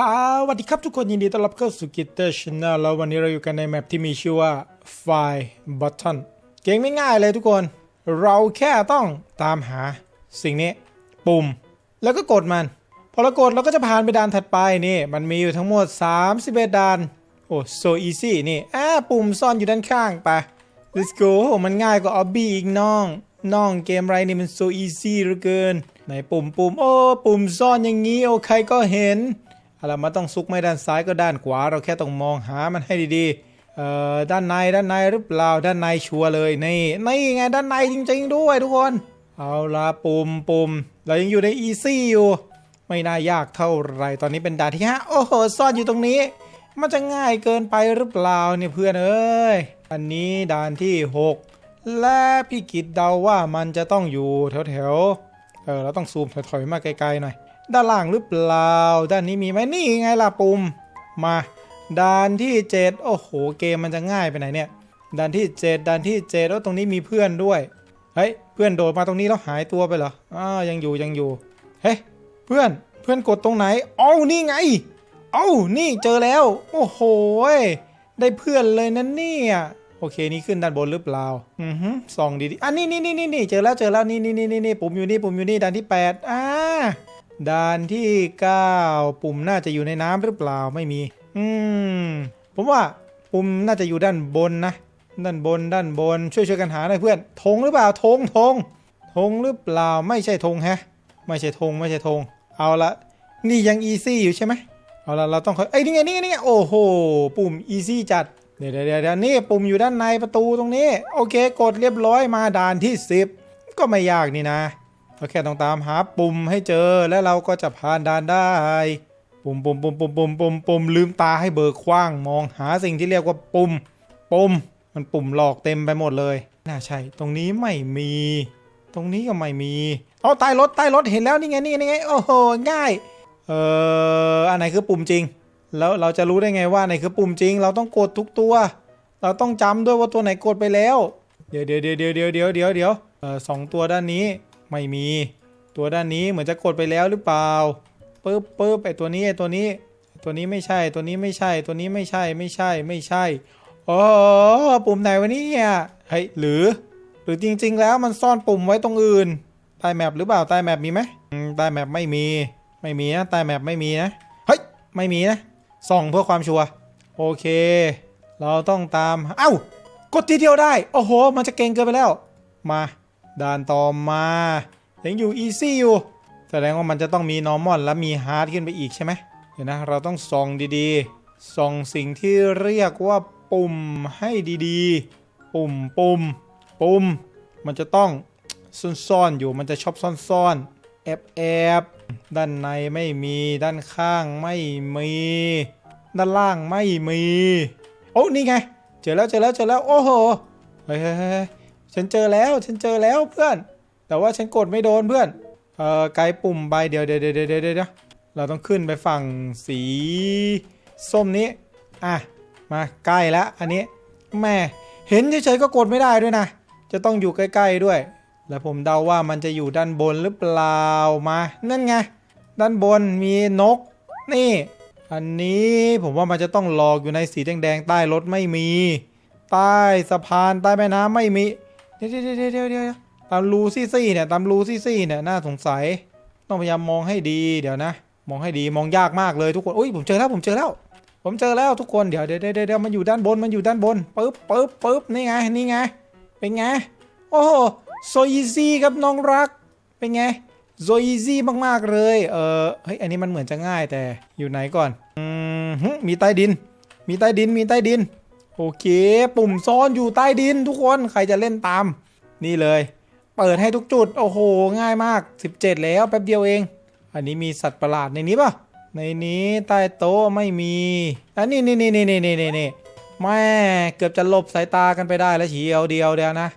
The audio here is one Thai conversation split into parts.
สวัสดีครับทุกคนยินดีต้อนรับเข้าสู่กิตเตอร์ช n แนลแล้ววันนี้เราอยู่กันในแมปที่มีชื่อว่า File Button เก่งไม่ง่ายเลยทุกคน เราแค่ต้องตามหาสิ่งนี้ ปุ่ม แล้วก็กดมัน พอเรากดเราก็จะผ่านไปด่านถัดไปนี่ มันมีอยู่ทั้งหมด 31ด่าน โอ้ so easy นี่อ่าปุ่มซ่อนอยู่ด้านข้างไป let's go โอ้มันง่ายกว่า Obby อีกน้องน้องเกมไรนี่มัน so easy เหลือเกินไหนปุ่มปุ่มโอ้ปุ่มซ่อนอย่างนี้โอ้ใครก็เห็น อะไรมาต้องซุกไม่ด้านซ้ายก็ด้านขวา เราแค่ต้องมองหามันให้ดีๆเอ่อด้านในด้านในหรือเปล่าด้านในชัวร์เลยนี่นี่ไงด้านในจริง ๆ ด้วยทุกคน เอาละปุ่มปุ่มเรายังอยู่ใน easy อยู่ ไม่น่ายากเท่าไหรตอนนี้เป็นด่านที่ห้าโอ้โหซ่อนอยู่ตรงนี้ มันจะง่ายเกินไปหรือเปล่าเนี่ยเพื่อนเอ้ยอันนี้ด่านที่ 6 และพี่กิดเดาว่ามันจะต้องอยู่แถวๆเออเราต้องซูมถอยๆมาไกลๆหน่อย ด้านล่างหรือเปล่า ด้านนี้มีไหมนี่ไงล่ะปุ่ม มาด่านที่ 7 โอ้โห เกมมันจะง่ายไปไหนเนี่ยด่านที่ 7ด่านที่7แล้วตรงนี้มีเพื่อนด้วย เฮ้ย เพื่อนโดดมาตรงนี้แล้วหายตัวไปเหรออ้ายังอยู่ยังอยู่ เฮ้ย เพื่อน เพื่อนกดตรงไหนเอ้านี่ไง เอ้านี่เจอแล้ว โอ้โหยได้เพื่อนเลยนะเนี่ยโอเค นี่ขึ้นด้านบนหรือเปล่า อือฮึส่องดีๆอะนี่นี่นี่นี่นี่เจอแล้วเจอแล้วนี่นี่นี่นี่ปุ่มอยู่นี่ปุ่มอยู่นี่ด่านที่แปดอ่า ด่านที่เก้าปุ่มน่าจะอยู่ในน้ำหรือเปล่าไม่มี อืม ผมว่าปุ่มน่าจะอยู่ด้านบนนะ ด้านบนด้านบน ช่วยช่วยกันหาหน่อยเพื่อนธงหรือเปล่าธงธงธงหรือเปล่าไม่ใช่ธงแฮะ ไม่ใช่ธงไม่ใช่ธงเอาละนี่ยังอีซี่อยู่ใช่ไหมเอาละเราต้องค่อยเอ้ยนี่ไงนี่ไงนี่ไงโอ้โหปุ่มอีซี่จัดเดี๋ยวเดี๋ยวเดี๋ยวเดี๋ยวนี่ปุ่มอยู่ด้านในประตูตรงนี้ โอเค กดเรียบร้อยมาด่านที่ 10 ก็ไม่ยากนี่นะ เราแค่ต้องตามหาปุ่มให้เจอและเราก็จะผ่านด่านได้ ปุ่มปุ่มปุ่มปุ่มปุ่มปุ่มปุ่มลืมตาให้เบิกกว้าง มองหาสิ่งที่เรียกว่าปุ่มปุ่มมันปุ่มหลอกเต็มไปหมดเลยน่าใช่ ตรงนี้ไม่มี ตรงนี้ก็ไม่มีเอาใต้รถใต้รถเห็นแล้วนี่ไงนี่ไงโอ้โหง่ายเอ่ออันไหนคือปุ่มจริง แล้วเราจะรู้ได้ไงว่าไหนคือปุ่มจริง เราต้องกดทุกตัว เราต้องจำด้วยว่าตัวไหนกดไปแล้ว เดี๋ยวเดี๋ยวเดี๋ยวเดี๋ยวเดี๋ยวเดี๋ยวเดี๋ยวเออสองตัวด้านนี้ ไม่มี ตัวด้านนี้เหมือนจะกดไปแล้วหรือเปล่าปึ๊บปึ๊บไอตัวนี้ไอตัวนี้ ตัวนี้ไม่ใช่ ตัวนี้ไม่ใช่ ตัวนี้ไม่ใช่ ไม่ใช่ ไม่ใช่โอ๋อปุ่มไหนวะเนี่ยเฮ้ยหรือ หรือจริง ๆ แล้วมันซ่อนปุ่มไว้ตรงอื่นใต้แมปหรือเปล่าใต้แมปมีไหมอืมใต้แมปไม่มี ไม่มีนะใต้แมปไม่มีนะ เฮ้ย ไม่มีนะ ส่องเพื่อความชัวร์ โอเค เราต้องตาม เอ้า กดทีเดียวได้ โอ้โห มันจะเก่งเกินไปแล้ว มา ด่านต่อมายังอยู่อีซี่อยู่ แสดงว่ามันจะต้องมี normal และมี hard ขึ้นไปอีกใช่ไหมเดี๋ยวนะเราต้องส่องดีๆ ส่องสิ่งที่เรียกว่าปุ่มให้ดีๆ ปุ่มปุ่มปุ่มมันจะต้องซ่อนๆอยู่มันจะชอบซ่อนๆแอบแอบด้านในไม่มีด้านข้างไม่มีด้านล่างไม่มี โอ้นี่ไง เจอแล้วเจอแล้วเจอแล้วโอ้โหเฮ้ยเฮ้ยเฮ้ย ฉันเจอแล้วฉันเจอแล้วเพื่อน แต่ว่าฉันกดไม่โดนเพื่อนเอ่อไกลปุ่มใบเดี๋ยวเดี๋ยวเดี๋ยวเดี๋ยวเดี๋ยวเราต้องขึ้นไปฝั่งสีส้มนี้อะมาใกล้แล้วอันนี้แม่เห็นเฉยๆก็กดไม่ได้ด้วยนะ จะต้องอยู่ใกล้ๆด้วย แล้วผมเดาว่ามันจะอยู่ด้านบนหรือเปล่ามา นั่นไงด้านบนมีนก นี่ อันนี้ผมว่ามันจะต้องหลอกอยู่ในสีแดงๆใต้รถไม่มี ใต้สะพานใต้แม่น้ำไม่มี เดี๋ยวเดี๋ยวเดี๋ยวเดี๋ยวตามรูซี่ๆเนี่ยตามรูซี่ๆเนี่ยน่าสงสัย ต้องพยายามมองให้ดีเดี๋ยวนะ มองให้ดีมองยากมากเลยทุกคนอุ้ยผมเจอแล้วผมเจอแล้ว ผมเจอแล้วทุกคนเดี๋ยวเดี๋ยวเดี๋ยวมันอยู่ด้านบนมันอยู่ด้านบนปึ๊บปึ๊บปึ๊บนี่ไงนี่ไงเป็นไงโอ้โหโซอีซี่ครับน้องรักเป็นไงโซอีซี่มากๆเลยเออเฮ้ยอันนี้มันเหมือนจะง่ายแต่อยู่ไหนก่อนอืมมีใต้ดิน มีใต้ดินมีใต้ดิน โอเค ปุ่มซ่อนอยู่ใต้ดินทุกคนใครจะเล่นตาม นี่เลย เปิดให้ทุกจุด โอ้โห ง่ายมาก 17 แล้วแป๊บเดียวเอง อันนี้มีสัตว์ประหลาดในนี้ป่ะในนี้ใต้โต๊ะไม่มีอันนี้นี่นี่นี่นี่นี่นี่นี่แม่เกือบจะหลบสายตากันไปได้แล้วเฉียวเดียวเดียวนะ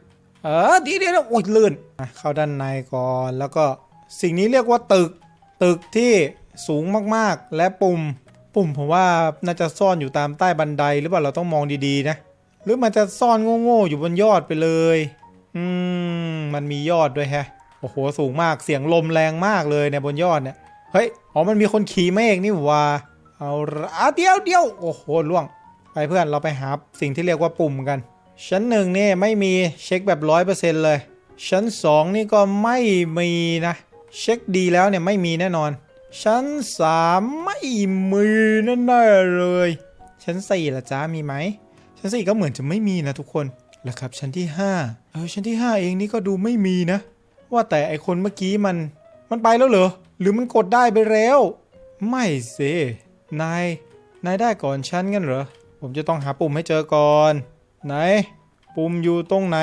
เออเดียวเดียวโอ้ยลื่นอะเข้าด้านในก่อนแล้วก็สิ่งนี้เรียกว่าตึก ตึกที่สูงมากๆ และปุ่ม ปุ่มผมว่าน่าจะซ่อนอยู่ตามใต้บันไดหรือเปล่าเราต้องมองดีๆนะ หรือมันจะซ่อนโง่ๆอยู่บนยอดไปเลย อืมมันมียอดด้วยแฮะโอ้โหสูงมากเสียงลมแรงมากเลยเนี่ยบนยอดเนี่ยเฮ้ยอ๋อมันมีคนขี่เมฆนี่ว่าเอาละอะเดียวเดียวโอ้โหล่วง ไปเพื่อนเราไปหาสิ่งที่เรียกว่าปุ่มกัน ชั้นหนึ่งนี่ไม่มีเช็คแบบร้อยเปอร์เซ็นต์เลย ชั้นสองนี่ก็ไม่มีนะ เช็คดีแล้วเนี่ยไม่มีแน่นอน ชั้นสามไม่มีแน่ๆเลย ชั้นสี่ละจ้ามีไหม ชั้นสี่ก็เหมือนจะไม่มีนะทุกคนแล้วครับ ชั้นที่ห้าเออชั้นที่ห้าเองนี่ก็ดูไม่มีนะ ว่าแต่ไอคนเมื่อกี้มันมันไปแล้วเหรอ หรือมันกดได้ไปแล้ว ไม่สินายนายได้ก่อนฉันงั้นเหรอ ผมจะต้องหาปุ่มให้เจอก่อน ไหน ปุ่มอยู่ตรงไหน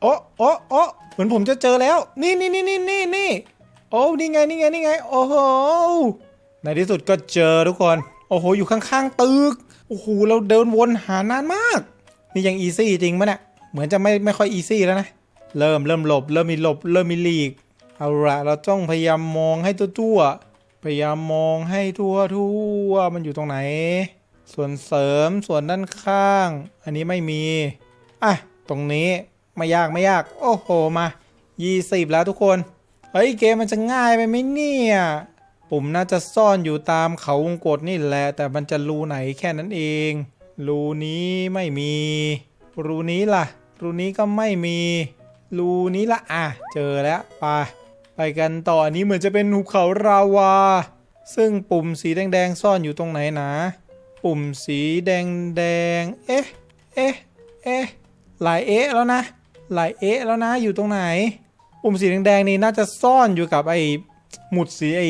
โอ้โอ้โอ้เหมือนผมจะเจอแล้ว นี่นี่นี่นี่นี่นี่ โอ้นี่ไงนี่ไงนี่ไง โอ้โห ในที่สุดก็เจอทุกคน โอ้โห อยู่ข้างๆตึก โอ้โห เราเดินวนหานานมาก นี่ยังอีซี่จริงปะเนี่ย เหมือนจะไม่ไม่ค่อยอีซี่แล้วนะ เริ่มเริ่มหลบ เริ่มมีหลบ เริ่มมีหลีก เอาละเราต้องพยายามมองให้ทั่วๆ พยายามมองให้ทั่วทั่วๆมันอยู่ตรงไหน ส่วนเสริม ส่วนด้านข้าง อันนี้ไม่มี อะ ตรงนี้ ไม่ยากไม่ยาก โอ้โห มา 20 แล้วทุกคน เฮ้ยเกมมันจะง่ายไปไหมเนี่ยปุ่มน่าจะซ่อนอยู่ตามเขาวงกตนี่แหละ แต่มันจะรูไหนแค่นั้นเอง รูนี้ไม่มี รูนี้ล่ะ รูนี้ก็ไม่มี รูนี้ละอะ เจอแล้วไปไปกันต่ออันนี้เหมือนจะเป็นหุบเขาราวา ซึ่งปุ่มสีแดงๆซ่อนอยู่ตรงไหนนะ ปุ่มสีแดงแดงๆเอ๊ะเอ๊ะเอ๊ะหลายเอ๊ะแล้วนะ หลายเอ๊ะแล้วนะอยู่ตรงไหน ปุ่มสีแดงๆนี่น่าจะซ่อนอยู่กับไอ้หมุดสีไอ้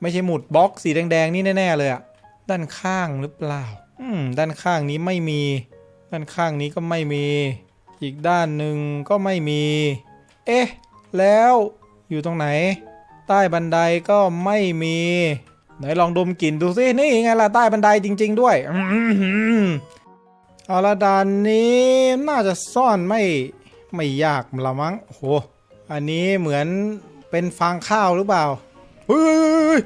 ไม่ใช่หมุดบล็อกสีแดงๆนี่แน่ๆเลยอะด้านข้างหรือเปล่า อืม ด้านข้างนี้ไม่มี ด้านข้างนี้ก็ไม่มี อีกด้านหนึ่งก็ไม่มี เอ๊ะ แล้วอยู่ตรงไหน ใต้บันไดก็ไม่มี ไหนลองดมกลิ่นดูสินี่ไงล่ะใต้บันไดจริง ๆ ด้วยอื้อหือเอาละด่านนี้น่าจะซ่อนไม่ไม่ยากละมั้งโอ้โห อันนี้เหมือนเป็นฟางข้าวหรือเปล่าเฮ้ย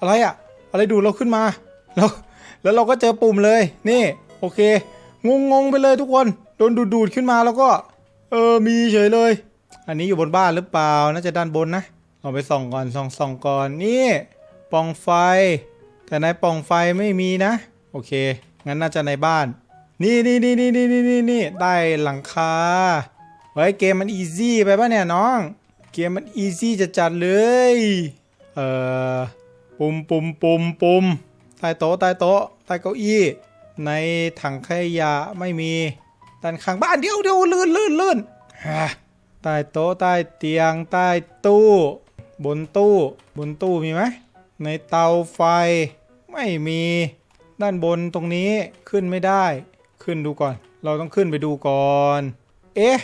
อะไรอะอะไรดูเราขึ้นมาแล้วแล้วเราก็เจอปุ่มเลย นี่โอเคงงงงไปเลยทุกคนโดนดูดดูดขึ้นมาแล้วก็ เออมีเฉยเลย อันนี้อยู่บนบ้านหรือเปล่าน่าจะด้านบนนะลองไปส่องก่อนส่องส่องก่อนนี่ปองไฟ แต่ในปองไฟไม่มีนะ โอเค งั้นน่าจะในบ้าน นี่นี่นี่นี่นี่นี่นี่ใต้หลังคา เฮ้ยเกมมันอีซี่ไปปะเนี่ยน้อง เกมมันอีซี่จะจัดเลย เอ่อ ปุ่มปุ่มปุ่มปุ่มใต้โต๊ะใต้โต๊ะใต้เก้าอี้ ในถังขยะไม่มีด้านข้างบ้านเดี๋ยวเดี๋ยวลื่นลื่นลื่นใต้โต๊ะใต้เตียงใต้ตู้ บนตู้ บนตู้มีไหมในเตาไฟไม่มีด้านบนตรงนี้ขึ้นไม่ได้ ขึ้นดูก่อน เราต้องขึ้นไปดูก่อน เอ๊ะ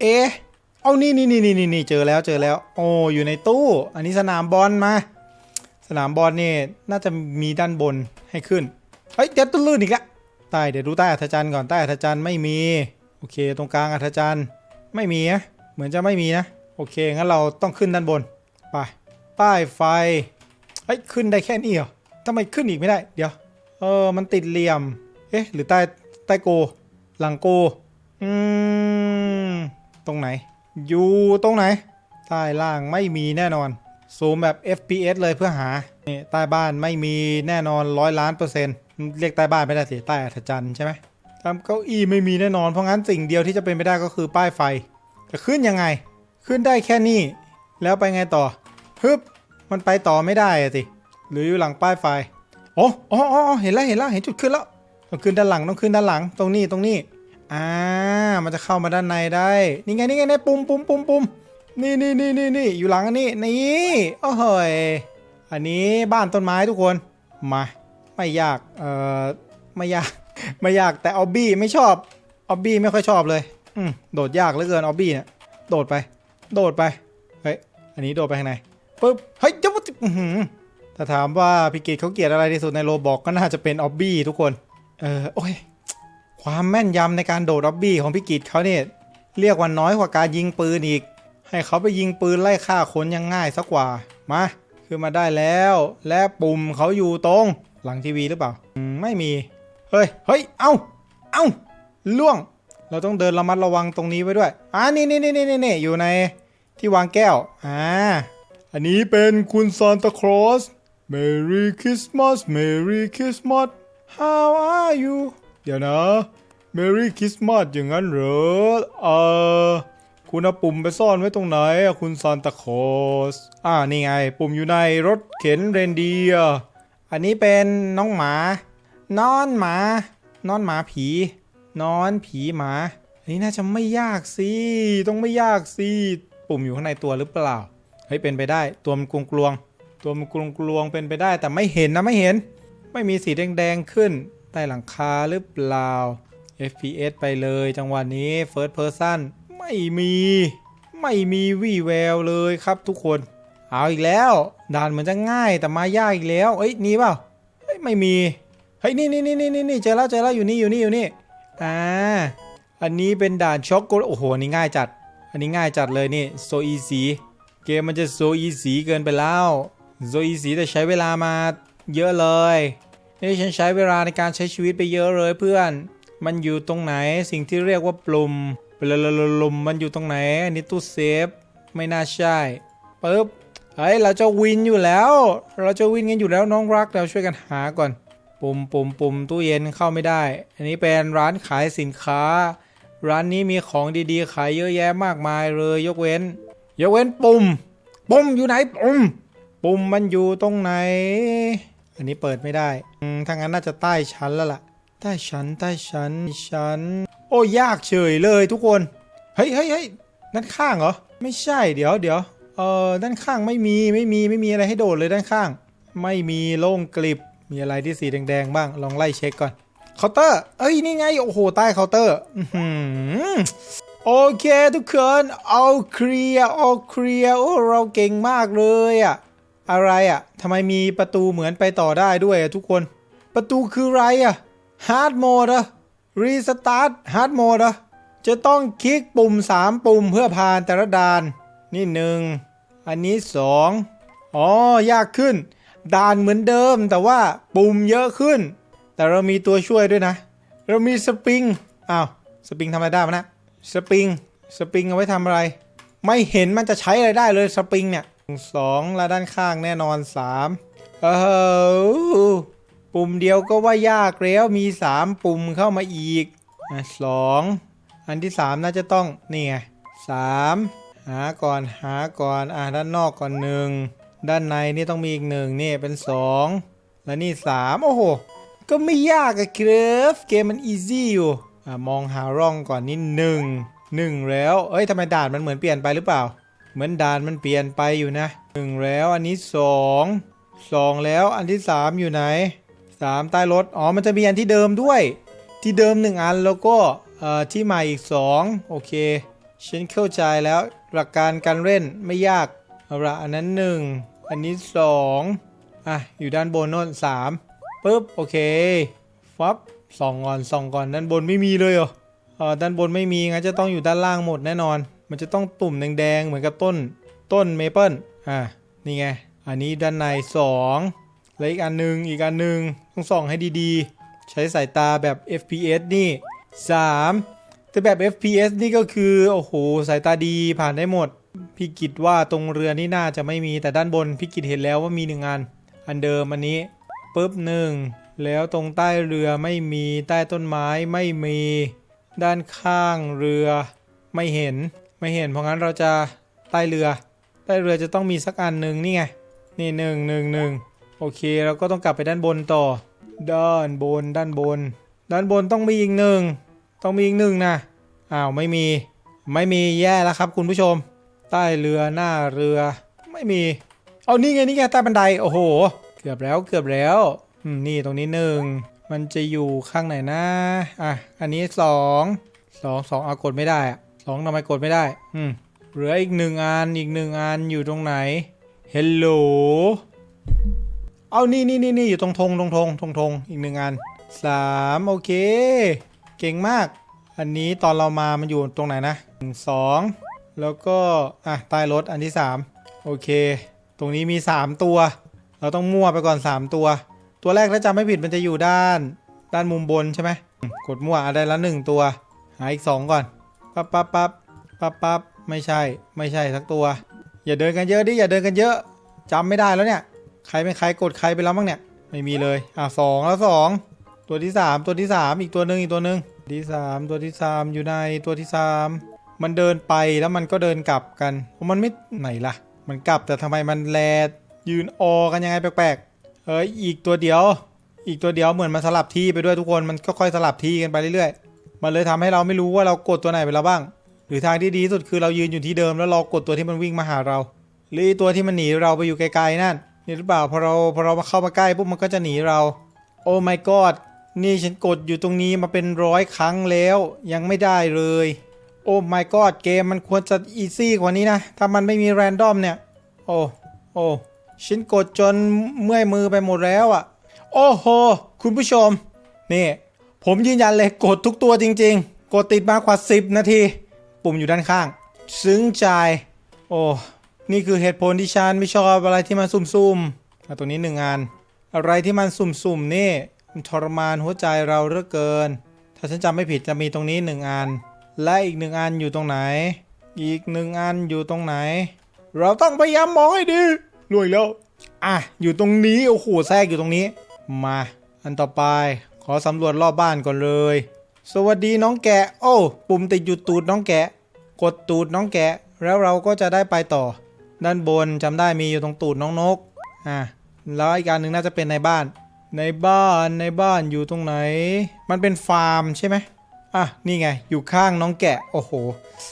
เอ๊ะเอานี่นี่นี่นี่นี่เจอแล้วเจอแล้ว โอ้อยู่ในตู้ อันนี้สนามบอลมา สนามบอลนี่น่าจะมีด้านบนให้ขึ้นเฮ้ยเดี๋ยวตุ้ลื่นอีกละใต้เดี๋ยวดูใต้อัธจันทร์ก่อนใต้อัธจันทร์ไม่มีโอเค ตรงกลางอัธจันทร์ไม่มีนะเหมือนจะไม่มีนะโอเคงั้นเราต้องขึ้นด้านบนไปป้ไฟเฮ้ยขึ้นได้แค่นี้เหรอทำไมขึ้นอีกไม่ได้เดี๋ยวเออมันติดเหลี่ยม เอ๊ะ หรือใต้ใต้โก หลังโก อืม ตรงไหน อยู่ตรงไหน ใต้ล่างไม่มีแน่นอน ซูมแบบ FPS เลยเพื่อหานี่ใต้บ้านไม่มีแน่นอนร้อยล้านเปอร์เซ็นต์เรียกใต้บ้านไม่ได้สิใต้อัธจันทร์ใช่ไหมตามเก้าอี้ไม่มีแน่นอน เพราะงั้นสิ่งเดียวที่จะเป็นไปได้ก็คือป้ายไฟ จะขึ้นยังไง ขึ้นได้แค่นี้ แล้วไปไงต่อฮึบมันไปต่อไม่ได้อะสิ หรืออยู่หลังป้ายไฟ โอ้โอ๋ออ๋อเห็นแล้วเห็นแล้วเห็นจุดขึ้นแล้ว ต้องขึ้นด้านหลังต้องขึ้นด้านหลัง ตรงนี้ตรงนี้ อ่า มันจะเข้ามาด้านในได้ นี่ไงนี่ไงในปุ่มปุ่มปุ่มปุ่มนี่นี่นี่นี่นี่อยู่หลังอันนี้นี่โอ้โหยอันนี้บ้านต้นไม้ทุกคนมาไม่ยากเอ่อไม่ยากไม่ยากแต่ออบบี้ไม่ชอบออบบี้ไม่ค่อยชอบเลยอืมโดดยากเหลือเกินออบบี้เนี่ยโดดไป โดดไปเฮ้ยอันนี้โดดไปข้างในปึ๊บเฮ้ยจ้าอื้อหือถ้าถามว่าพี่กิตเขาเกลียดอะไรที่สุดในโรบอกก็น่าจะเป็นออบบี้ทุกคนเออโอ้ย ความแม่นยำในการโดดออบบี้ของพี่กิตเขาเนี่ยเรียกว่าน้อยกว่าการยิงปืนอีก ให้เขาไปยิงปืนไล่ฆ่าคนยังง่ายสักกว่า มาคือมาได้แล้ว และปุ่มเขาอยู่ตรง หลังทีวีหรือเปล่า ไม่มี เฮ้ย เฮ้ย เอ้า เอ้าล่วง เราต้องเดินระมัดระวังตรงนี้ไว้ด้วย อ่านี่นี่นี่นี่นี่อยู่ในที่วางแก้ว อ่า อันนี้เป็นคุณซานตาครอส Merry Christmas Merry Christmas How are you เดี๋ยวนะ Merry Christmas อย่างนั้นเหรอเออคุณเอาปุ่มไปซ่อนไว้ตรงไหนอะคุณซานตาคอสอ่านี่ไง ปุ่มอยู่ในรถเข็นเรนเดียร์อันนี้เป็นน้องหมา นอนหมา นอนหมาผี นอนผีหมาอันนี้น่าจะไม่ยากสิ ต้องไม่ยากสิ ปุ่มอยู่ข้างในตัวหรือเปล่า เฮ้ยเป็นไปได้ ตัวมันกลวงกลวงๆตัวมันกลวงกลวงๆเป็นไปได้แต่ไม่เห็นนะไม่เห็น ไม่มีสีแดงๆขึ้น ต้หลังคาหรือเปล่า FPS ไปเลยจังหวะนี้ First Person ไม่มี ไม่มีวี่แววเลยครับทุกคน เอาอีกแล้วด่านเหมือนจะง่ายแต่มายากอีกแล้ว เอ้ยนี่เปล่าเฮ้ยไม่มี เฮ้ยนี่นี่นี่นี่นี่เจอแล้วเจอแล้วอยู่นี่อยู่นี่อยู่นี่อ่าอันนี้เป็นด่านช็อกโกโอ้โหอันนี้ง่ายจัด อันนี้ง่ายจัดเลยนี่โซอีสีเกมมันจะโซอีสีเกินไปแล้วโซอีสีแต่ใช้เวลามาเยอะเลย นี่ฉันใช้เวลาในการใช้ชีวิตไปเยอะเลยเพื่อน มันอยู่ตรงไหนสิ่งที่เรียกว่าปลุ่มปลุมมันอยู่ตรงไหนอันนี้ตู้เซฟไม่น่าใช่ปึ๊บเฮ้ยเราจะวินอยู่แล้ว เราจะวินกันอยู่แล้วน้องรักเราช่วยกันหาก่อน ปุ่มปุ่มปุ่มตู้เย็นเข้าไม่ได้ อันนี้เป็นร้านขายสินค้า ร้านนี้มีของดีๆ ขายเยอะแยะมากมายเลย ยกเว้น ยกเว้นปุ่ม ปุ่มอยู่ไหนปุ่ม ปุ่มมันอยู่ตรงไหน อันนี้เปิดไม่ได้อืมถ้างั้นน่าจะใต้ชั้นแล้วล่ะ ใต้ชั้นใต้ชั้นชั้น โอ้ยากเฉยเลยทุกคน เฮ้ยเฮ้ยเฮ้ยด้านข้างเหรอ ไม่ใช่เดี๋ยวเดี๋ยวเออด้านข้างไม่มีไม่มีไม่มีอะไรให้โดดเลยด้านข้าง ไม่มีโล่งกลิบ มีอะไรที่สีแดงๆบ้าง ลองไล่เช็คก่อน เคาน์เตอร์ เอ้ยนี่ไง โอ้โห ใต้เคาน์เตอร์ อืโอเคทุกคน เอาเคลียร์เอาเคลียร์โอ้เราเก่งมากเลยอะ อะไรอะทำไมมีประตูเหมือนไปต่อได้ด้วยอะทุกคน ประตูคือไรอะฮาร์ดโหมดอะรีสตาร์ทฮาร์ดโหมดอะจะต้องคลิกปุ่ม 3 ปุ่มเพื่อผ่านแต่ละด่าน นี่หนึ่งอันนี้สองอ๋อยากขึ้น ด่านเหมือนเดิมแต่ว่าปุ่มเยอะขึ้น แต่เรามีตัวช่วยด้วยนะ เรามีสปริงอ้าวสปริงทำอะไรได้มะนะสปริงสปริงเอาไว้ทำอะไร ไม่เห็นมันจะใช้อะไรได้เลยสปริงเนี่ย สองและด้านข้างแน่นอนสามเออปุ่มเดียวก็ว่ายากแล้วมีสามปุ่มเข้ามาอีกอะสองอันที่สามน่าจะต้องนี่ไงสามหาก่อนหาก่อนอะด้านนอกก่อนหนึ่งด้านในนี่ต้องมีอีกหนึ่งนี่เป็นสองและนี่สามโอ้โหก็ไม่ยากอะครับเกมมันอีซี่อยู่อะมองหาร่องก่อนนี่หนึ่งหนึ่งแล้ว เอ้ยทำไมด่านมันเหมือนเปลี่ยนไปหรือเปล่า เหมือนด่านมันเปลี่ยนไปอยู่นะหนึ่งแล้วอันนี้สองสองแล้วอันที่สามอยู่ไหนสามใต้รถอ๋อมันจะมีอันที่เดิมด้วย ที่เดิมหนึ่งอันแล้วก็เอ่อที่ใหม่อีกสองโอเคฉันเข้าใจแล้วหลักการการเล่นไม่ยากเอาละอันนั้นหนึ่งอันนี้สองอะอยู่ด้านบนโน่นสามปุ๊บโอเคฟับส่องก่อนส่องก่อนด้านบนไม่มีเลยเหรอเออด้านบนไม่มีงั้นจะต้องอยู่ด้านล่างหมดแน่นอน มันจะต้องตุ่มแดงๆเหมือนกับต้นต้นเมเปิลอะนี่ไง อันนี้ด้านในสองแล้วอีกอันหนึ่งอีกอันหนึ่งต้องส่องให้ดีๆ ใช้สายตาแบบ FPS นี่สามแต่แบบ FPS นี่ก็คือ โอ้โห สายตาดีผ่านได้หมด พี่กิดว่าตรงเรือนี่น่าจะไม่มีแต่ด้านบน พี่กิดเห็นแล้วว่ามีหนึ่งอัน อันเดิมอันนี้ปุ๊บหนึ่งแล้วตรงใต้เรือไม่มีใต้ต้นไม้ไม่มี ด้านข้างเรือไม่เห็น ไม่เห็น เพราะงั้นเราจะใต้เรือ ใต้เรือจะต้องมีสักอันหนึ่งนี่ไง นี่หนึ่งหนึ่งหนึ่งโอเคเราก็ต้องกลับไปด้านบนต่อ ด้านบนด้านบน ด้านบนต้องมีอีกหนึ่งต้องมีอีกหนึ่งนะอ้าวไม่มีไม่มีแย่แล้วครับ คุณผู้ชม ใต้เรือหน้าเรือ ไม่มี เอานี่ไงนี่ไงใต้บันไดโอ้โห เกือบแล้วเกือบแล้วอืมนี่ตรงนี้หนึ่งมันจะอยู่ข้างไหนนะอะอันนี้สองสองสองเอากดไม่ได้อะ สองทำไมกดไม่ได้ อืม เหลืออีกหนึ่งอันอีกหนึ่งอันอยู่ตรงไหน เฮลโหล เอานี่นี่นี่นี่อยู่ตรงธงตรงธงตรงธงอีกหนึ่งอันสามโอเค เก่งมาก อันนี้ตอนเรามามันอยู่ตรงไหนนะหนึ่งสองแล้วก็ อะใต้รถอันที่สามโอเค ตรงนี้มี3ตัว เราต้องมั่วไปก่อน3ตัว ตัวแรกถ้าจำไม่ผิดมันจะอยู่ด้าน ด้านมุมบนใช่ไหมกดมั่วอะได้ละหนึ่งตัว หาอีก2ก่อน ปั๊บปั๊บปั๊บปั๊บปั๊บไม่ใช่ ไม่ใช่สักตัว อย่าเดินกันเยอะดิ อย่าเดินกันเยอะจำไม่ได้แล้วเนี่ย ใครไม่ใครกดใครไปแล้วบ้างเนี่ย ไม่มีเลย อะสองแล้วสองตัวที่สามตัวที่สามอีกตัวหนึ่งอีกตัวหนึ่งที่สามตัวที่สามอยู่ในตัวที่สามมันเดินไปแล้วมันก็เดินกลับกันเพราะมันไม่ไหนล่ะ มันกลับแต่ทำไมมันแลยืนออกันยังไงแปลกๆเอ้ยอีกตัวเดียว อีกตัวเดียวเหมือนมันสลับที่ไปด้วยทุกคนมันก็ค่อยสลับที่กันไปเรื่อยๆ มันเลยทำให้เราไม่รู้ว่าเรากดตัวไหนไปแล้วบ้าง หรือทางที่ดีที่สุดคือเรายืนอยู่ที่เดิมแล้วรอกดตัวที่มันวิ่งมาหาเรา หรือตัวที่มันหนีเราไปอยู่ไกลๆนั่นนี่หรือเปล่าพอเราพอเรามาเข้ามาใกล้ปุ๊บมันก็จะหนีเรา โอ้ my god นี่ฉันกดอยู่ตรงนี้มาเป็นร้อยครั้งแล้วยังไม่ได้เลย โอ้ my god เกมมันควรจะอีซี่กว่านี้นะ ถ้ามันไม่มีแรนดอมเนี่ย โอ้โอ้ฉันกดจนเมื่อยมือไปหมดแล้วอะ่ะ โอ้โห คุณผู้ชม นี่ ผมยืนยันเลยกดทุกตัวจริง ๆ กดติดมากกว่า 10 นาที ปุ่มอยู่ด้านข้าง ซึ้งใจ โอ้ นี่คือเหตุผลที่ฉันไม่ชอบอะไรที่มันซุ่มๆตัวนี้หนึ่งงาน อะไรที่มันสุ่มๆนี่มันทรมานหัวใจเราเหลือเกิน ถ้าฉันจำไม่ผิดจะมีตรงนี้หนึ่งอัน และอีกหนึ่งอันอยู่ตรงไหน อีกหนึ่งอันอยู่ตรงไหน เราต้องพยายามมองให้ดีรวยแล้ว อะ อยู่ตรงนี้ โอ้โห แทรกอยู่ตรงนี้ มา อันต่อไป ขอสำรวจรอบบ้านก่อนเลย สวัสดีน้องแกะ โอ้ ปุ่มติดอยู่ตูดน้องแกะ กดตูดน้องแกะ แล้วเราก็จะได้ไปต่อ ด้านบนจำได้มีอยู่ตรงตูดน้องนก อะ แล้วอีกการหนึ่งน่าจะเป็นในบ้าน ในบ้านในบ้านอยู่ตรงไหน มันเป็นฟาร์มใช่ไหมอะ นี่ไง อยู่ข้างน้องแกะ โอ้โห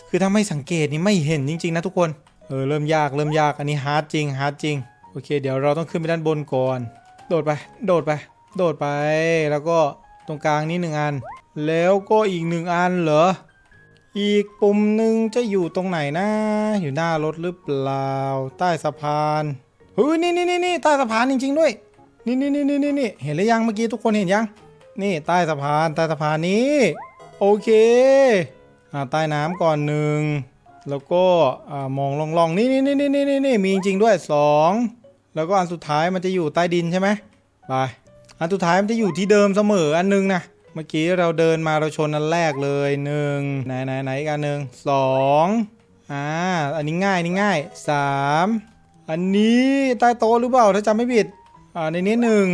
คือถ้าไม่สังเกตนี่ไม่เห็นจริง ๆ นะทุกคน เออ เริ่มยาก เริ่มยาก อันนี้ฮาร์ดจริง ฮาร์ดจริง โอเค เดี๋ยวเราต้องขึ้นไปด้านบนก่อน โดดไป โดดไป โดดไปแล้วก็ตรงกลางนี้หนึ่งอัน แล้วก็อีกหนึ่งอันเหรอ อีกปุ่มหนึ่งจะอยู่ตรงไหนนะ อยู่หน้ารถหรือเปล่า ใต้สะพานเฮ้ยนี่นี่นี่นี่ใต้สะพานจริง ๆ ด้วย นี่นี่นี่นี่นี่เห็นหรือยังเมื่อกี้ทุกคนเห็นยัง นี่ใต้สะพานใต้สะพานนี้ โอเคอ่าใต้น้ำก่อนหนึ่งแล้วก็อ่ามองลองๆนี่นี่นี่นี่นี่นี่มีจริงๆด้วยสองแล้วก็อันสุดท้ายมันจะอยู่ใต้ดินใช่ไหมไป อันสุดท้ายมันจะอยู่ที่เดิมเสมออันหนึงนะเมื่อกี้เราเดินมาเราชนอันแรกเลยหนึ่งไหนไหนไหนอีกอันหนึ่งสองอ่าอันนี้ง่ายนี่ง่ายสามอันนี้ใต้โต๊ะหรือเปล่าถ้าจำไม่ผิดอ่าในนี้หนึ่ง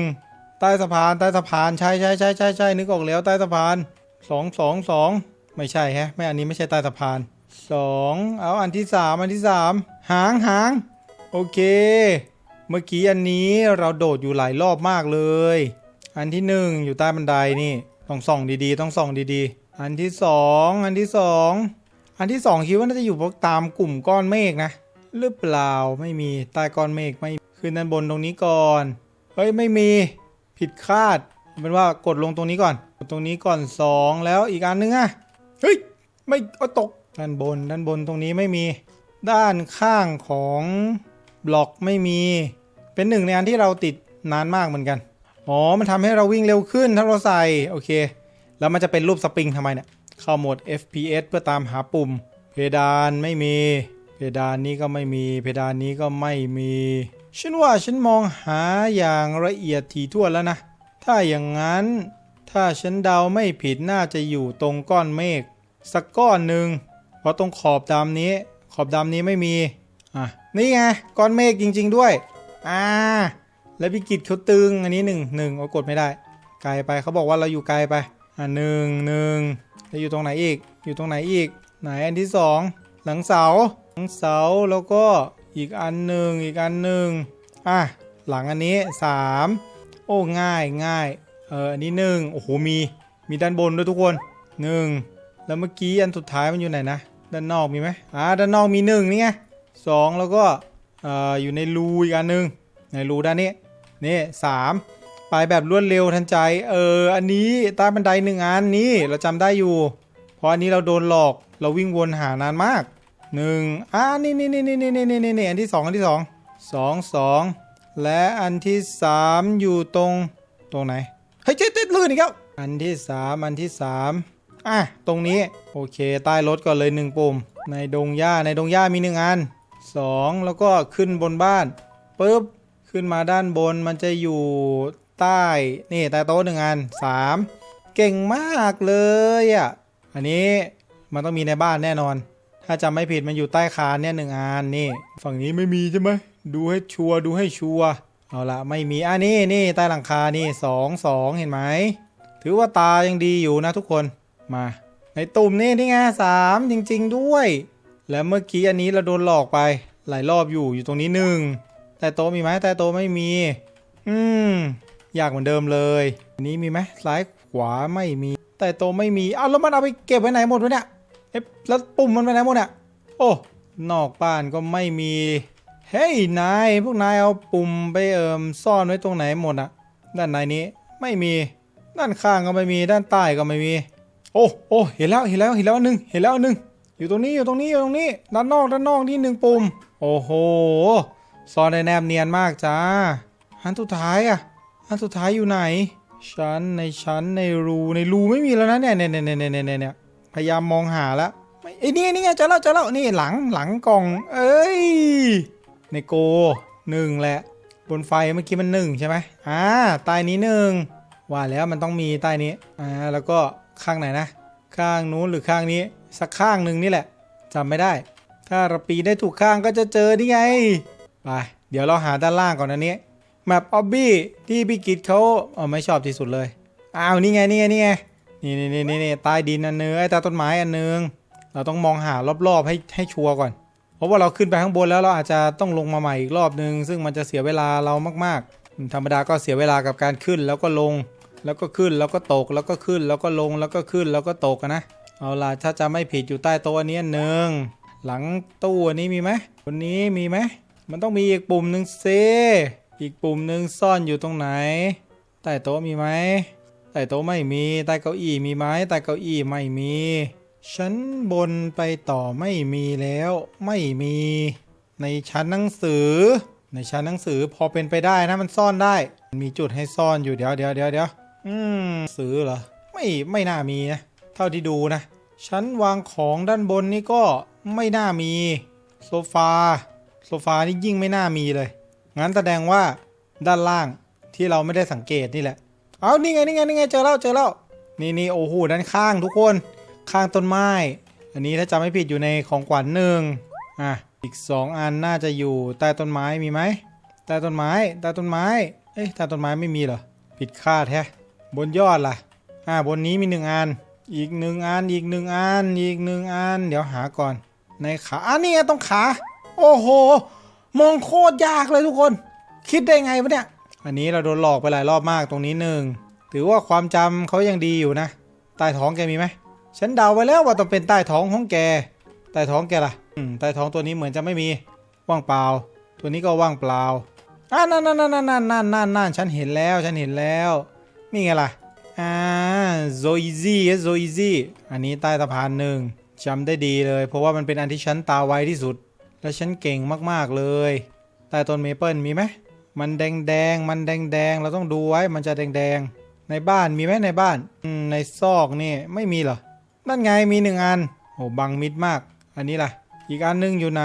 ใต้สะพานใต้สะพานใช่ใช่ใช่ใช่ใช่นึกออกแล้วใต้สะพานสองสองสองไม่ใช่ฮะไม่อันนี้ไม่ใช่ใต้สะพานสองเอาอันที่สามอันที่สามหางหางโอเค เมื่อกี้อันนี้เราโดดอยู่หลายรอบมากเลย อันที่หนึ่งอยู่ใต้บันไดนี่ ต้องส่องดีๆ ต้องส่องดีๆ อันที่สองอันที่สองอันที่สองคิดว่าน่าจะอยู่พวกตามกลุ่มก้อนเมฆนะหรือเปล่าไม่มีใต้ก้อนเมฆไม่ขึ้นด้านบนตรงนี้ก่อนเฮ้ยไม่มีผิดคาดเป็นว่ากดลงตรงนี้ก่อนกดตรงนี้ก่อนสองแล้วอีกอันนึงอะเฮ้ยไม่เอาตกด้านบนด้านบนตรงนี้ไม่มี ด้านข้างของบล็อกไม่มี เป็นหนึ่งในอันที่เราติดนานมากเหมือนกัน อ๋อ มันทำให้เราวิ่งเร็วขึ้นถ้าเราใส่ โอเค แล้วมันจะเป็นรูปสปริงทำไมเนี่ย เข้าโหมด FPS เพื่อตามหาปุ่ม เพดานไม่มี เพดานนี้ก็ไม่มี เพดานนี้ก็ไม่มี ฉันว่าฉันมองหาอย่างละเอียดถี่ถ้วนแล้วนะ ถ้าอย่างนั้น ถ้าฉันเดาไม่ผิดน่าจะอยู่ตรงก้อนเมฆสักก้อนหนึ่ง เพราะตรงขอบดำนี้ ขอบดำนี้ไม่มี อะ นี่ไง ก้อนเมฆจริง ๆ ด้วย อ่า แล้วพิกิจเขาตึงอันนี้หนึ่งหนึ่งเอากดไม่ได้ ไกลไปเขาบอกว่าเราอยู่ไกลไป อ่าหนึ่งหนึ่งแล้วอยู่ตรงไหนอีก อยู่ตรงไหนอีก ไหนอันที่สองหลังเสา หลังเสาแล้วก็อีกอันหนึ่งอีกอันหนึ่งอะหลังอันนี้สามโอ้ง่ายง่ายเอออันนี้หนึ่งโอ้โหมีมีด้านบนด้วยทุกคนหนึ่งแล้วเมื่อกี้อันสุดท้ายมันอยู่ไหนนะด้านนอกมีไหมอ่าด้านนอกมีหนึ่งนี่ไงสองแล้วก็ อยู่ในรูอีกอันหนึ่งในรูด้านนี้ นี่สามไปแบบรวดเร็วทันใจ เออ อันนี้ใต้บันไดหนึ่งอันนี้เราจำได้อยู่ เพราะอันนี้เราโดนหลอก เราวิ่งวนหานานมากหนึ่งอ่านี่นี่นี่นี่นี่นี่นี่นี่อันที่สองอันที่สองสองสองและอันที่สามอยู่ตรงตรงไหน เฮ้ยเจ๊เจ๊ลื่นอีกแล้วอันที่สามอันที่สามอะ ตรงนี้ โอเค ใต้รถก่อนเลยหนึ่งปุ่ม ในดงหญ้าในดงหญ้ามีหนึ่งอัน สองแล้วก็ขึ้นบนบ้านปุ๊บขึ้นมาด้านบนมันจะอยู่ใต้นี่ใต้โต๊ะหนึ่งอันสามเก่งมากเลยอะอันนี้มันต้องมีในบ้านแน่นอน ถ้าจำไม่ผิดมันอยู่ใต้คานเนี่ยหนึ่งอันนี่ ฝั่งนี้ไม่มีใช่ไหมดูให้ชัวร์ดูให้ชัวร์เอาละไม่มีอะนี่นี่ใต้หลังคานี่สองสองเห็นไหมถือว่าตายังดีอยู่นะทุกคนมา ในตุ่มนี่นี่ไงสามจริง ๆ ด้วย แล้วเมื่อกี้อันนี้เราโดนหลอกไป หลายรอบอยู่อยู่ตรงนี้หนึ่งแต่โตะมีไหมแต่โตะไม่มี อืมอยากเหมือนเดิมเลยอันนี้มีไหมซ้ายขวาไม่มี แต่โตะไม่มีเอาแล้วมันเอาไปเก็บไว้ไหนหมดวะเนี่ยเอ๊ะแล้วปุ่มมันไปไหนหมดเนี่ยโอ้นอกบ้านก็ไม่มีเฮ้ยนายพวกนายเอาปุ่มไปเอิมซ่อนไว้ตรงไหนหมดอะด้านในนี้ไม่มี ด้านข้างก็ไม่มีด้านใต้ก็ไม่มี โอ้โอ้เห็นแล้วเห็นแล้วเห็นแล้วนหนึ่งเห็นแล้วนหนึ่ง อยู่ตรงนี้อยู่ตรงนี้อยู่ตรงนี้ ด้านนอกด้านนอกนี่หนึ่งปุ่ม โอ้โหซ่อนได้แนบเนียนมากจ้าอันสุดท้ายอะอันสุดท้ายอยู่ไหนชั้นในชั้นในรูในรูไม่มีแล้วนะเนี่ยเนี่ยเนี่ยเนี่ยเนี่ยเนี่ยพยายามมองหาแล้วไม่ไอ้นี่นี่ไงเจอแล้วเจอแล้วนี่หลังหลังกล่อง เอ้ยในโกหนึ่งแหละ บนไฟเมื่อกี้มันหนึ่งใช่ไหมอ่าใต้นี้หนึ่งว่าแล้วมันต้องมีใต้นี้อ่าแล้วก็ข้างไหนนะ ข้างนู้นหรือข้างนี้ สักข้างหนึ่งนี่แหละจำไม่ได้ ถ้าเราปีนได้ถูกข้างก็จะเจอนี่ไง ไป เดี๋ยวเราหาด้านล่างก่อนอันนี้แมปออบบี้ที่พี่กิตเขาเออไม่ชอบที่สุดเลย อ้าวนี่ไงนี่ไงนี่ไงนี่นี่นี่นี่ใต้ดินอันนึงไอ้ใต้ต้นไม้อันนึง เราต้องมองหารอบๆให้ให้ชัวร์ก่อน เพราะว่าเราขึ้นไปข้างบนแล้วเราอาจจะต้องลงมาใหม่อีกรอบนึง ซึ่งมันจะเสียเวลาเรามากๆ ธรรมดาก็เสียเวลากับการขึ้นแล้วก็ลง แล้วก็ขึ้นแล้วก็ตกแล้วก็ขึ้นแล้วก็ลงแล้วก็ขึ้นแล้วก็ตกนะ เอาล่ะถ้าจะไม่ผิดอยู่ใต้โต๊ะอันนี้หนึ่งหลังตู้อันนี้มีไหมบนนี้มีไหมมันต้องมีอีกปุ่มหนึ่งเซอีกปุ่มหนึ่งซ่อนอยู่ตรงไหน ใต้โต๊ะมีไหมใต้โต๊ะไม่มีใต้เก้าอี้มีไหมใต้เก้าอี้ไม่มีชั้นบนไปต่อไม่มีแล้ว ไม่มี ในชั้นหนังสือ ในชั้นหนังสือพอเป็นไปได้นะมันซ่อนได้มีจุดให้ซ่อนอยู่เดี๋ยวเดี๋ยวเดี๋ยวเดี๋ยวอืมสือเหรอไม่ไม่น่ามีนะ ท่าที่ดูนะ ชั้นวางของด้านบนนี่ก็ไม่น่ามีโซฟาโซฟานี่ยิ่งไม่น่ามีเลย งั้นแสดงว่าด้านล่างที่เราไม่ได้สังเกตนี่แหละ เอานี่ไงนี่ไงนี่ไงเจอแล้วเจอแล้วนี่นี่โอ้โหด้านข้างทุกคนข้างต้นไม้ อันนี้ถ้าจำไม่ผิดอยู่ในของขวัญหนึ่งอะอีกสองอันน่าจะอยู่ใต้ต้นไม้มีไหมใต้ต้นไม้ใต้ต้นไม้เอ้ยใต้ต้นไม้ไม่มีเหรอผิดคาดแฮะบนยอดล่ะอ่าบนนี้มีหนึ่งอัน อีกหนึ่งอันอีกหนึ่งอันอีกหนึ่งอัน เดี๋ยวหาก่อน ในขาอันนี้ต้องขา โอ้โห มองโคตรยากเลยทุกคน คิดได้ไงวะเนี่ย อันนี้เราโดนหลอกไปหลายรอบมากตรงนี้หนึ่งถือว่าความจำเขายังดีอยู่นะ ใต้ท้องแกมีไหม ฉันเดาไว้แล้วว่าต้องเป็นใต้ท้องของแก ใต้ท้องแกล่ะ อืม ใต้ท้องตัวนี้เหมือนจะไม่มี ว่างเปล่า ตัวนี้ก็ว่างเปล่าอ่านั่นนั่นนั่นนั่นนั่นนั่นนั่นฉันเห็นแล้ว ฉันเห็นแล้ว นี่ไงล่ะ อ่าโซอิซี่โซอิซี่อันนี้ใต้สะพานหนึ่งจำได้ดีเลย เพราะว่ามันเป็นอันที่ฉันตาไวที่สุด และฉันเก่งมากๆเลย ใต้ต้นเมเปิลมีไหมมันแดงแดงมันแดงแดงเราต้องดูไว้มันจะแดงแดงในบ้านมีไหมในบ้านในซอกนี่ไม่มีเหรอนั่นไงมีหนึ่งอันโอ้บังมิดมาก อันนี้ล่ะ อีกอันหนึงอยู่ไหน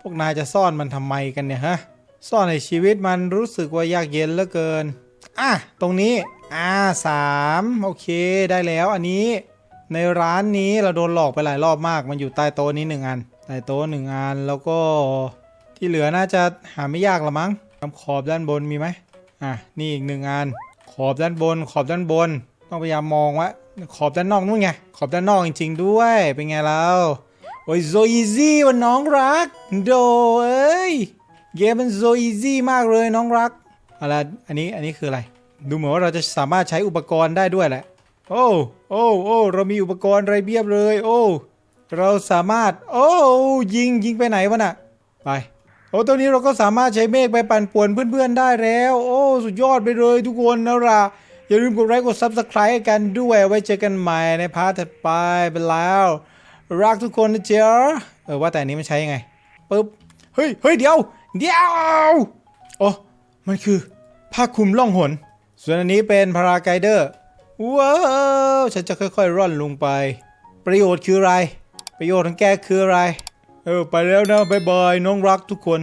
พวกนายจะซ่อนมันทำไมกันเนี่ยฮะซ่อนในชีวิตมันรู้สึกว่ายากเย็นเหลือเกินอะตรงนี้ อ่าสามโอเคได้แล้วอันนี้ในร้านนี้เราโดนหลอกไปหลายรอบมาก มันอยู่ใต้โต๊ะนี้หนึ่งอันใต้โต๊ะหนึ่งอันแล้วก็ที่เหลือน่าจะหาไม่ยากละมั้งคำขอบด้านบนมีไหมอะนี่อีกหนึ่งอันขอบด้านบน ขอบด้านบน ต้องพยายามมองว่าขอบด้านนอกนู่นไงขอบด้านนอกจริง ๆ ด้วยเป็นไงแล้วโอ้ยโซอีซี่วันน้องรักโดเอ้ยเกมมันโซอีซี่มากเลยน้องรักอะไรอันนี้อันนี้คืออะไร ดูเหมือนว่าเราจะสามารถใช้อุปกรณ์ได้ด้วยแหละ โอ้โอ้โอ้เรามีอุปกรณ์ไรเบียบเลย โอ้เราสามารถ โอ้ยิงยิงไปไหนวะน่ะไปโอ้ตอนนี้เราก็สามารถใช้เมฆไปปั่นป่วนเพื่อนๆได้แล้ว โอ้ สุดยอดไปเลยทุกคนนะล่ะอย่าลืมกดไลค์กด Subscribe กันด้วยไว้เจอกันใหม่ในพาร์ทถัดไปไปแล้ว รักทุกคนนะเจ้าเออว่าแต่นนี้มันใช้ยังไงปึ๊บเฮ้ยเฮ้ยเดี๋ยว เดี๋ยว โอ้ มันคือผ้าคลุมล่องหน ส่วนอันนี้เป็นพาราไกเดอร์ว้าวฉันจะค่อยๆ ร่อนลงไป ประโยชน์คืออะไร ประโยชน์ของแกคืออะไร เออ ไปแล้วนะบายบาย น้องรักทุกคน